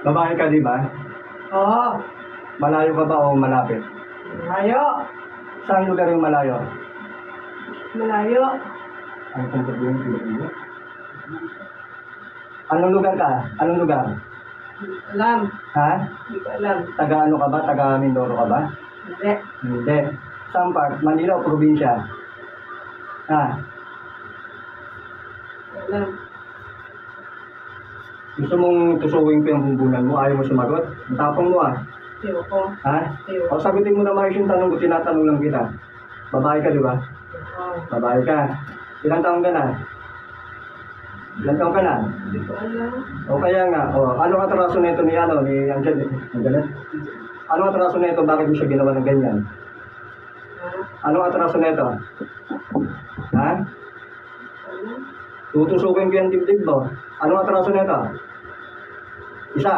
Babae ka, di ba? Oo. Malayo ka ba o malapit? Malayo. Saan lugar yung malayo? Malayo. Ang tungkol yung Pilipino. Anong lugar ka? Anong lugar? Alam. Ha? Hindi ko alam. Taga ano ka ba? Taga Mindoro ka ba? Hindi. Hindi. Saan part? Manila o probinsya? Ha? Alam. Gusto mong yung bumbunan mo? Ayaw mo sumagot? Ang tapang mo ah. Tiyo ko. Ha? Tiyo. O sagutin mo na maayos yung tanong ko, tinatanong lang kita. Babae ka, di ba? Oo. Babae ka. Ilang taong ka na? Ilang taong ka na? Hindi ko alam. O kaya nga, o, ano ang atraso nito ni ano, ni Angel? Ano ang atraso nito? Bakit mo siya ginawa ng ganyan? Ha? Ano ang atraso nito? Ha? Tutusukin ko yung dibdib mo. Ano ang atraso nito? Isa.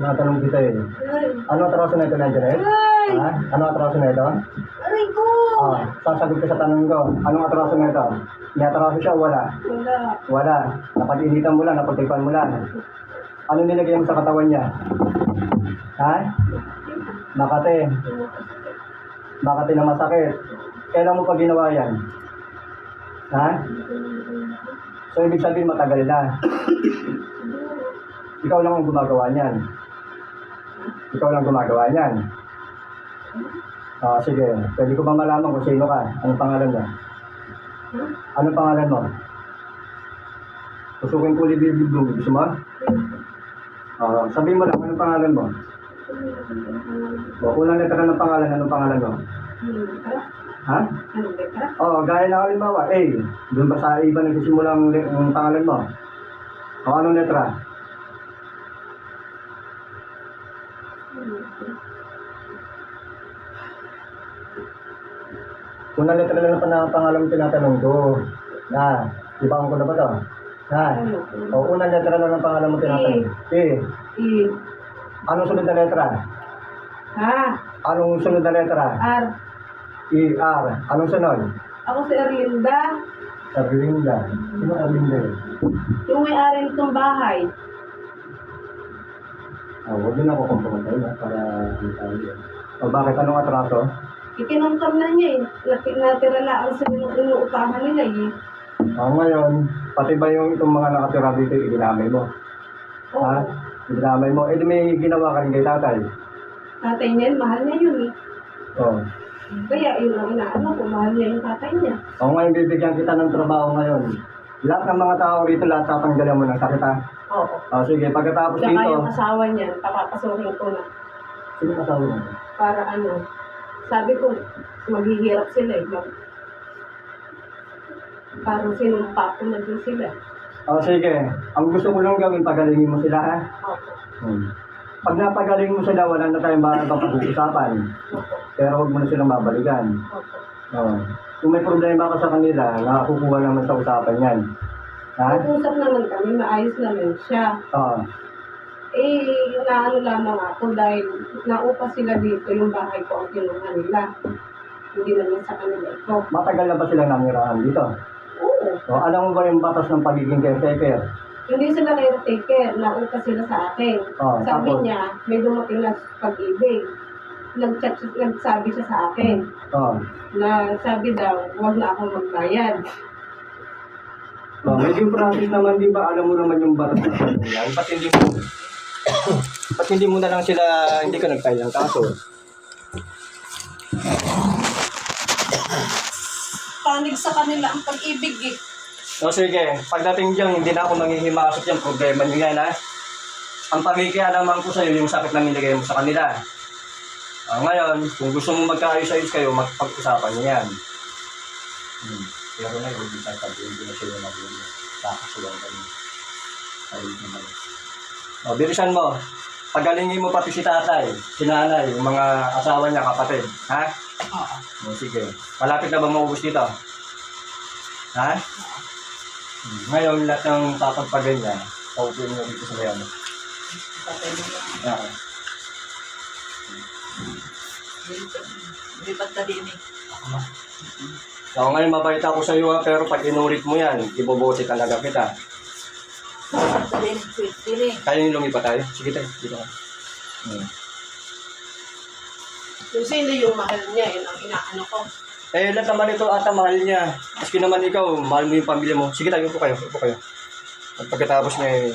Tinatanong kita eh. Ano atraso nito, Angel? Ay! Ha? Ano atraso nito? Aray ko! Ah, sasagot ko sa tanong ko. Anong atraso nito? May atraso siya o wala? Wala. Wala. Napag-initan mo lang, napagtipan mo lang. Ano nilagay mo sa katawan niya? Ha? Makate. Makate na masakit. Kailan mo pa ginawa yan? Ha? So, ibig sabihin matagal na. Ikaw lang ang gumagawa niyan. Ikaw lang gumagawa niyan. Ah, sige. Pwede ko ba malaman kung sino ka? Anong pangalan mo? Anong pangalan mo? Tusukin ko ulit yung blue. Gusto mo? Ah, sabihin mo lang, anong pangalan mo? O, unang letra ng pangalan, anong pangalan mo? Ano ka? Ha? Ano ka? Oo, gaya ng halimbawa, A. Doon ba sa iba nagsisimula ang, le- ang pangalan mo? O, anong letra? Unang letra lang ng pan- pangalan mo tinatanong ko. Na, ibang ko na ba to? Ha? O, unang letra lang ng pangalan mo tinatanong. A. I. Anong sunod na letra? Ha? Anong sunod na letra? R. E, R. Anong sunod? Ako si Erlinda. Erlinda. Sino Erlinda? Yung may-ari nitong bahay. Oh, huwag din ako kumplementay na para hindi tayo yun. O bakit? Anong atraso? Ikinungkam na niya eh. Nati- Natira lang sa inu- inuupahan nila eh. O ngayon, pati ba yung itong mga nakatira dito, iginamay mo? Oo. Ha? Iginamay mo? Eh di may ginawa ka rin kay tatay. Tatay niya, mahal niya yun eh. O. Kaya yun ang inaano ko, mahal niya yung tatay niya. O ngayon, bibigyan kita ng trabaho ngayon. Lahat ng mga tao rito, lahat tatanggalan mo ng sakit ha? Oo. O sige, pagkatapos Tsaka dito, yung asawa niya, papapasukin ko na. sino kasama mo? Para ano, sabi ko, maghihirap sila eh. Parang sinumpa ko na din sila. O sige, ang gusto ko lang gawin, pagalingin mo sila ha? Hmm. Pag napagaling mo sila, wala na tayong ba pag-uusapan. Opo. Pero huwag mo na silang babalikan. Opo. Oo. Kung may problema ka sa kanila, nakakukuha naman sa usapan yan. Ha? Nag-usap naman kami, maayos naman siya. Oo. Eh, naano lamang ako dahil naupa sila dito, yung bahay ko ang kinuha nila. Hindi naman sa kanila ito. Matagal na ba sila nanirahan dito? Oo. O, alam mo ba yung batas ng pagiging caretaker? Hindi sila caretaker, naupa sila sa akin. Oh, sabi tapos? niya, may dumating na pag-ibig. Nag-chat, nagsabi siya sa akin Oo. na sabi daw, huwag na akong magbayad. Oh, may due process naman, di ba? Alam mo naman yung batas ng yan. Ba't hindi mo... Ba't hindi mo na lang sila, hindi ka nag-file ng kaso? Panig sa kanila ang pag-ibig eh. O sige, pagdating dyan, hindi na ako manghihimasok yung problema nyo yan, ha? Ang pagkikialaman ko sa'yo, yung sakit na nilagay mo sa kanila. Ah, ngayon, kung gusto mo magkaayos-ayos kayo, magpag-usapan nyo yan. Hmm. Pero na yun, hindi sasabihin ko na sila na yun. Kakasuhan kayo. Ayun naman. O, bilisan mo. Pagalingin mo pati si tatay, si nanay, yung mga asawa niya, kapatid. Ha? Oo. O, sige. Malapit na ba maubos dito? Ha? Hmm. Ngayon, lahat ng papagpagan niya, paupuin mo dito sa bayan. Patay na lang. Yeah. Lipat ka din eh. So, ngayon mabait ako sa iyo ha, pero pag inulit mo yan, ibobote talaga kita. Lipat ka eh. Kaya yung lumipat tayo? Sige tayo, dito ka. Hmm. Yung sino yung mahal niya, yun ang inaano ko. Eh, lahat naman ito ata mahal niya. Maski naman ikaw, mahal mo yung pamilya mo. Sige tayo, upo kayo, upo kayo. At pagkatapos niya eh,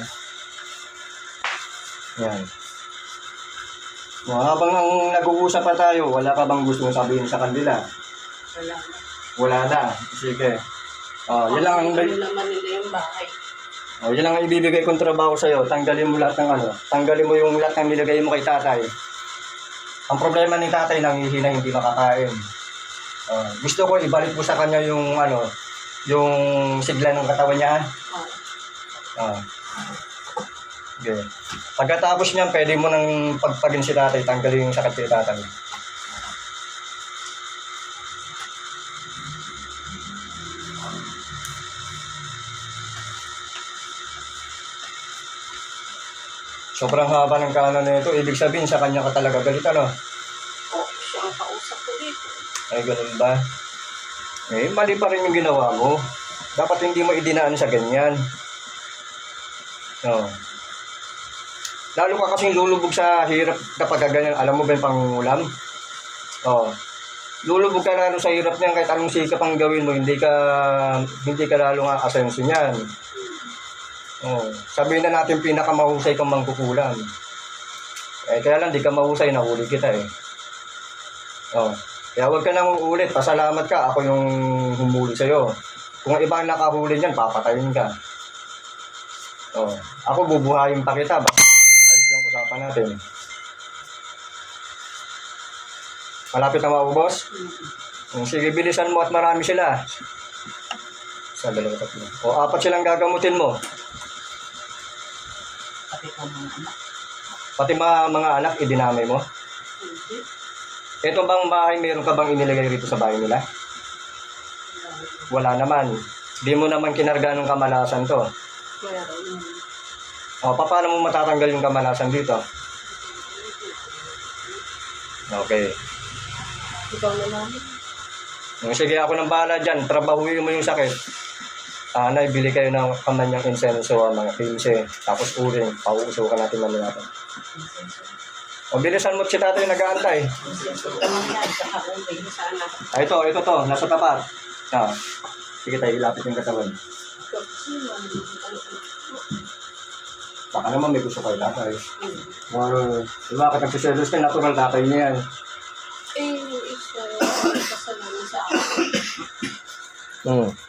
yan. Habang ang nag-uusap pa tayo, wala ka bang gusto mong sabihin sa kanila? Wala na. Wala na. Sige. Oh, yan lang ang Ano naman nila yung bahay. Oh, yan lang ang ibibigay kong trabaho sa iyo. Tanggalin mo lahat ng ano, tanggalin mo yung lahat ng nilagay mo kay tatay. Ang problema ni tatay nangihina hindi makakain. Oh, gusto ko ibalik mo sa kanya yung ano, yung sigla ng katawan niya. Oh. Ah. Okay. Pagkatapos niyan, pwede mo nang pagpagin si tatay, tanggalin yung sakit kay tatay. Sobrang haba ng kanan nito. Ibig sabihin, sa kanya ka talaga galit, ano? Oh, siya ang kausap ko dito. Ay, ganun ba? Eh, mali pa rin yung ginawa mo. Dapat hindi mo idinaan sa ganyan. No. Lalo ka kasing lulubog sa hirap kapag ganyan. Alam mo ba yung pangungulam? Oo. Lulubog ka lalo sa hirap niyan kahit anong sikap ang gawin mo, hindi ka hindi ka lalo nga asenso niyan. Oh, sabihin na natin pinakamahusay kang mangkukulam. Eh, kaya lang di ka mahusay, nahuli kita eh. Oh. Kaya huwag ka nang uulit. Pasalamat ka. Ako yung humuli sa'yo. Kung ang nakahuli niyan, papatayin ka. Oh. Ako bubuhayin pa kita. Basta ayos lang usapan natin. Malapit na maubos? Mm, Sige, bilisan mo at marami sila. Sa dalawa tatlo. O, apat silang gagamutin mo. Pati mga anak. Pati mga, mga anak, idinamay mo. Hindi. Ito bang bahay, meron ka bang inilagay rito sa bahay nila? Wala naman. Di mo naman kinarga ng kamalasan to. Meron. O, pa- paano mo matatanggal yung kamalasan dito? Okay. Ikaw na lang. Sige, ako nang bahala dyan. Trabahuin mo yung sakit. Sana ibili kayo ng kamanyang insenso, ah, mga 15. Tapos uling, pauusukan natin mamaya natin. O, bilisan mo si tatay nag-aantay. Ah, ito, ito to, nasa tapat. Ah, sige tayo, ilapit yung katawan. Baka naman may gusto kayo tatay. Or, di ba, kapag nagsiselos ka, natural tatay niya yan. Eh, isa, kasalanan sa akin. Hmm.